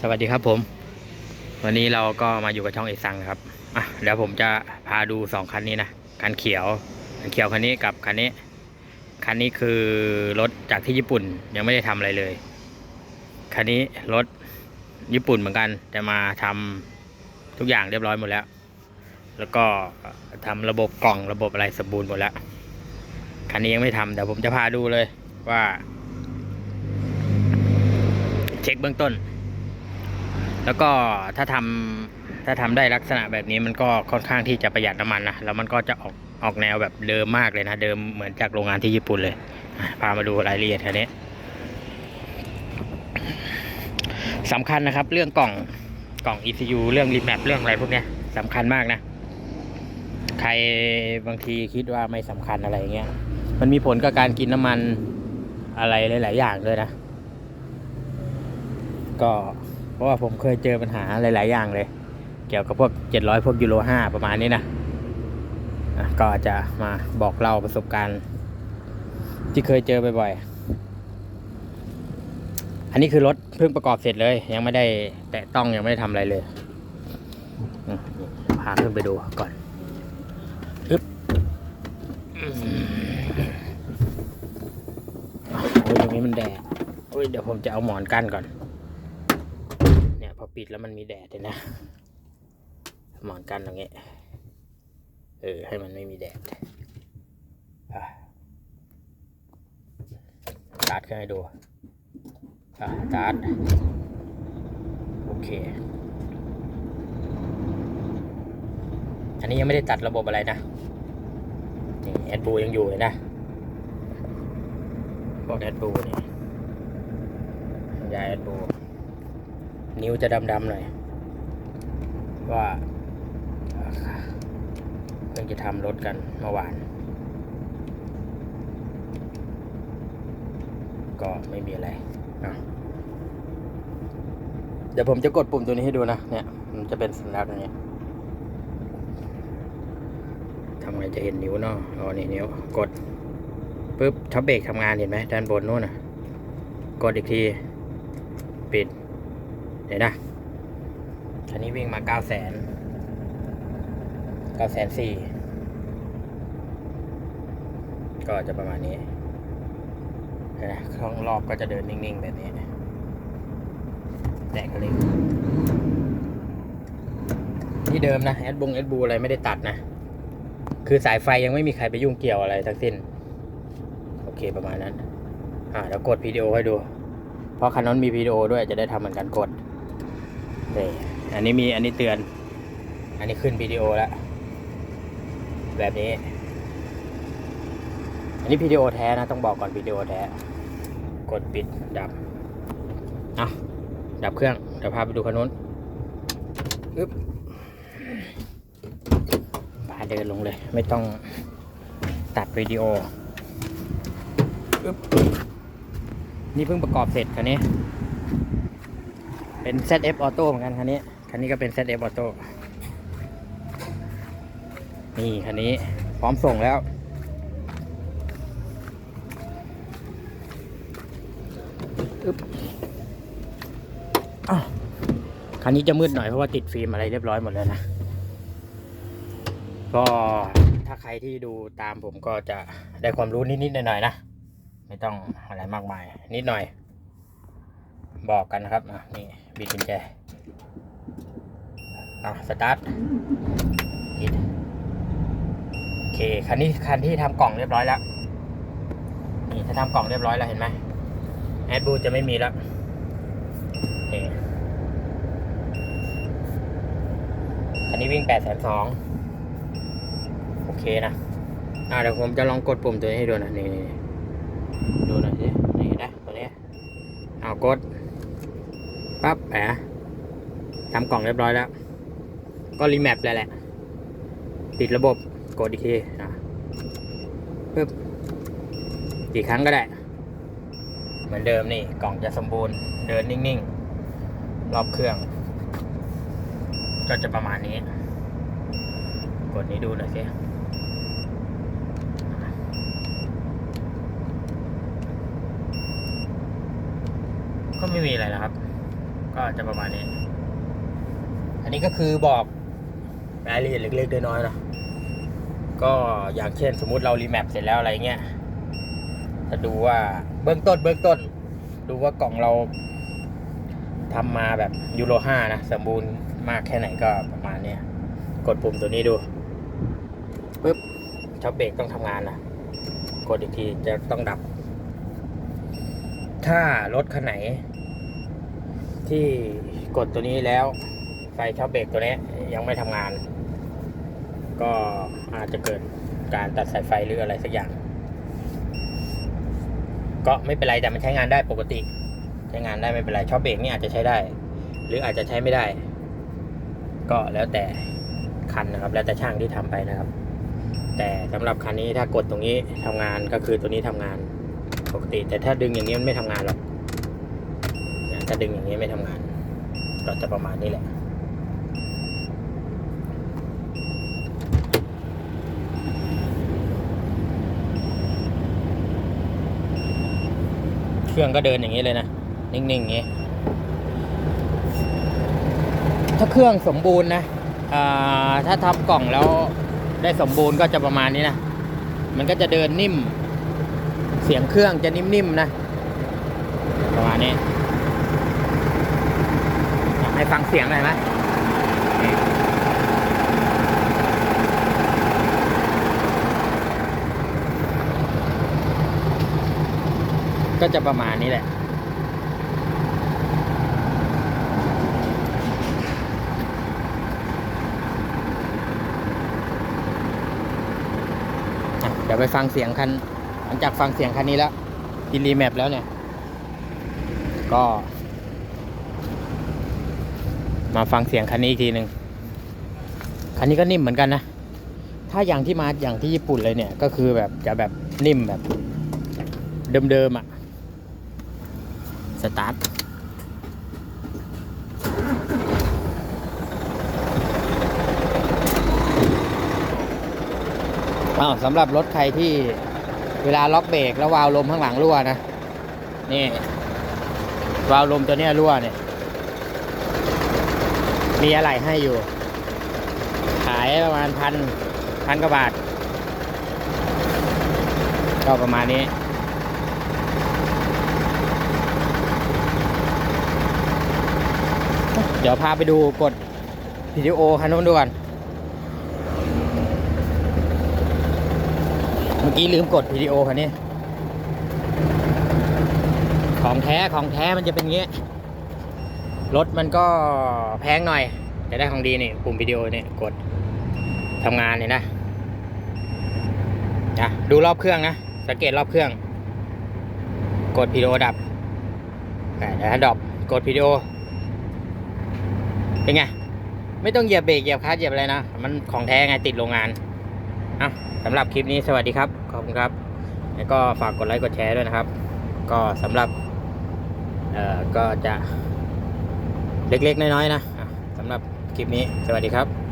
สวัสดีครับผม วันนี้เราก็มาอยู่กับช่องเอซังครับอะเดี๋ยวผมจะพาดูสองคันนี้นะคันเขียวคันเขียวคันนี้กับคันนี้คันนี้คือรถจากที่ญี่ปุ่นยังไม่ได้ทำอะไรเลยคันนี้รถญี่ปุ่นเหมือนกันแต่มาทำทุกอย่างเรียบร้อยหมดแล้ว แล้วก็ทำระบบกล่องระบบอะไรสมบูรณ์หมดแล้วคันนี้ยังไม่ทำแต่ผมจะพาดูเลยว่า เช็คเบื้องต้น แล้วก็ถ้าทำถ้าทำได้ลักษณะแบบนี้มันก็ค่อนข้างที่จะประหยัดน้ำมันนะแล้วมันก็จะออกออกแนวแบบเดิมมากเลยนะ เดิมเหมือนจากโรงงานที่ญี่ปุ่นเลยพามาดูรายละเอียดคันนี้สำคัญนะครับ เรื่องกล่องกล่อง ECU เรื่องรีแมปเรื่องอะไรพวกเนี้ยสำคัญมากนะ ใครบางทีคิดว่าไม่สำคัญอะไรเงี้ย มันมีผลกับการกินน้ำมันอะไรหลาย ๆ อย่างเลยนะ ก็ ราะว่าผมเคยเจอปัญหาหลาย ๆ อย่างเลย เกี่ยวกับพวก 700 พวกยูโร5 ประมาณนี้นะะก็จะมาบอกเล่าประสบการณ์ ที่เคยเจอบ่อย ๆ อันนี้คือรถเพิ่งประกอบเสร็จเลย ยังไม่ได้แตะต้องยังไม่ได้ทำอะไรเลยพาขึ้นไปดูก่อนอึ๊บโอ้ยตรงนี้มันแดดโอ้ยเดี๋ยวผมจะเอาหมอนกั้นก่อน ปิดแล้วมันมีแดดเลยนะหมอนกันตรงนี้เออ ให้มันไม่มีแดดสตาร์ทขึ้นให้ดูสตาร์ทโอเค อันนี้ยังไม่ได้ตัดระบบอะไรนะ นี่แอดบูยังอยู่เลยนะ พวกแอดบูนี่ยาแอดบู นิ้วจะดำๆหน่อย ว่าเพิ่งจะทำรถกันเมื่อวาน ก็ไม่มีอะไรอะเดี๋ยวผมจะกดปุ่มตัวนี้ให้ดูนะ เนี่ย มันจะเป็นสัญลักษณ์อย่างเงี้ยทำไงจะเห็นนิ้วเนาะอ๋อนี่นิ้ว กดปุ๊บทับเบรกทำงานเห็นไหมด้านบนนู้นนะกดอีกที ปิด เดี๋ยวนะคันนี้วิ่งมาเก้าแสนเก้าแสนสี่ก็จะประมาณนี้เห็นไหมข้างรอบก็จะเดินนิ่งๆแบบนี้แตกระลิงนี่เดิมนะแอดบงแอดบูอะไรไม่ได้ตัดนะ คือสายไฟยังไม่มีใครไปยุ่งเกี่ยวอะไรทั้งสิ้น โอเคประมาณนั้น อ่าเดี๋ยวกดวิดีโอให้ดู เพราะคันนั้นมีวิดีโอด้วยจะได้ทำเหมือนกันกด นี่อันนี้มีอันนี้เตือน อันนี้ขึ้นวิดีโอแล้ว แบบนี้ อันนี้วิดีโอแท้นะ ต้องบอกก่อนวิดีโอแท้ กดปิดดับเอาดับเครื่อง เดี๋ยวพาไปดูคันนู้นอึ๊บพาเดินลงเลย ไม่ต้องตัดวิดีโออึ๊บนี่เพิ่งประกอบเสร็จคันนี้ เป็น ZF Auto เหมือนกันคันนี้ คันนี้ก็เป็น ZF Auto นี่คันนี้พร้อมส่งแล้วอ้าวคันนี้จะมืดหน่อยเพราะว่าติดฟิล์มอะไรเรียบร้อยหมดแล้วนะ ก็ถ้าใครที่ดูตามผมก็จะได้ความรู้นิดๆหน่อยๆนะ ไม่ต้องอะไรมากมาย นิดหน่อย บอกกันนะครับอะนี่บิดกุญแจอะสตาร์ทปิดโอเคคันนี้คันที่ทำกล่องเรียบร้อยแล้วนี่ถ้าทำกล่องเรียบร้อยแล้วเห็นไหมแอดบูจะไม่มีแล้วนี่คันนี้วิ่งแปดแสนสองโอเคนะอ่าเดี๋ยวผมจะลองกดปุ่มตัวนี้ให้ดูนะนี่นี่ดูหน่อยสินี่นะตัวนี้เอากด ปั๊บแหมทำกล่องเรียบร้อยแล้ว ก็รีแมปเลยแหละ ปิดระบบกดอีกทีอะปึ๊บกี่ครั้งก็ได้ เหมือนเดิมนี่ กล่องจะสมบูรณ์ เดินนิ่งๆ รอบเครื่อง ก็จะประมาณนี้ กดนี้ดูหน่อยสิก็ไม่มีอะไรนะครับ ก็จะประมาณนี้ อันนี้ก็คือบอกรายละเอียดเล็กๆน้อยๆนะก็อย่างเช่นสมมุติเรารีแมปเสร็จแล้วอะไรเงี้ยจะดูว่าเบื้องต้นเบื้องต้น ดูว่ากล่องเราทำมาแบบยูโรห้านะสมบูรณ์มากแค่ไหนก็ประมาณเนี้ยกดปุ่มตัวนี้ดูปุ๊บช็อปเบรกต้องทำงานนะกดอีกทีจะต้องดับ ถ้ารถคันไหน ที่กดตัวนี้แล้วไฟช็อปเบรกตัวนี้ยังไม่ทำงาน ก็อาจจะเกิดการตัดสายไฟหรืออะไรสักอย่าง ก็ไม่เป็นไรแต่มันใช้งานได้ปกติ ใช้งานได้ไม่เป็นไรช็อปเบรกนี่อาจจะใช้ได้ หรืออาจจะใช้ไม่ได้ ก็แล้วแต่คันนะครับ แล้วแต่ช่างที่ทำไปนะครับ แต่สำหรับคันนี้ถ้ากดตรงนี้ทำงานก็คือตัวนี้ทำงานปกติ แต่ถ้าดึงอย่างนี้มันไม่ทำงานหรอก ถ้าดึงอย่างนี้ไม่ทำงาน ก็จะประมาณนี้แหละเครื่องก็เดินอย่างนี้เลยนะ นิ่งๆอย่างนี้ ถ้าเครื่องสมบูรณ์นะถ้าทับกล่องแล้วได้สมบูรณ์ก็จะประมาณนี้นะ มันก็จะเดินนิ่ม เสียงเครื่องจะนิ่มๆนะ ประมาณนี้ ให้ฟังเสียงหน่อยไหมก็จะประมาณนี้แหละอะเดี๋ยวไปฟังเสียงคัน หลังจากฟังเสียงคันนี้แล้วกินรีแมปแล้วเนี่ย ก็ มาฟังเสียงคันนี้อีกทีหนึ่งคันนี้ก็นิ่มเหมือนกันนะ ถ้าอย่างที่มาอย่างที่ญี่ปุ่นเลยเนี่ย ก็คือแบบจะแบบนิ่มแบบ เดิมๆอะ่ะ สตาร์ทอ้าวสำหรับรถใครที่เวลาล็อกเบรกแล้ววาล์วลมข้างหลังรั่วนะ นี่ วาล์วลมตัวเนี้ยรั่วเนี่ย มีอะไรให้อยู่ ขายประมาณพันพันกว่าบาท ก็ประมาณนี้ เดี๋ยวพาไปดูกดวิดีโอคันนู้นดูก่อนเมื่อกี้ลืมกดวิดีโอคันนี้ ของแท้ของแท้มันจะเป็นอย่างงี้ รถมันก็แพงหน่อยแต่ได้ของดีนี่ปุ่มวิดีโอนี่กดทำงานเนี่ยนะนะดูรอบเครื่องนะ สังเกตรอบเครื่อง กดวิดีโอดับแต่ถ้าดับกดวิดีโอ เป็นไง ไม่ต้องเหยียบเบรกเหยียบคลัตช์เหยียบอะไรนะ มันของแท้ไงติดโรงงานอะสำหรับคลิปนี้สวัสดีครับ ขอบคุณครับ แล้วก็ฝากกดไลค์กดแชร์ด้วยนะครับ ก็สำหรับ เอ่อ ก็จะ เล็กๆ น้อยๆนะสำหรับคลิปนี้สวัสดีครับ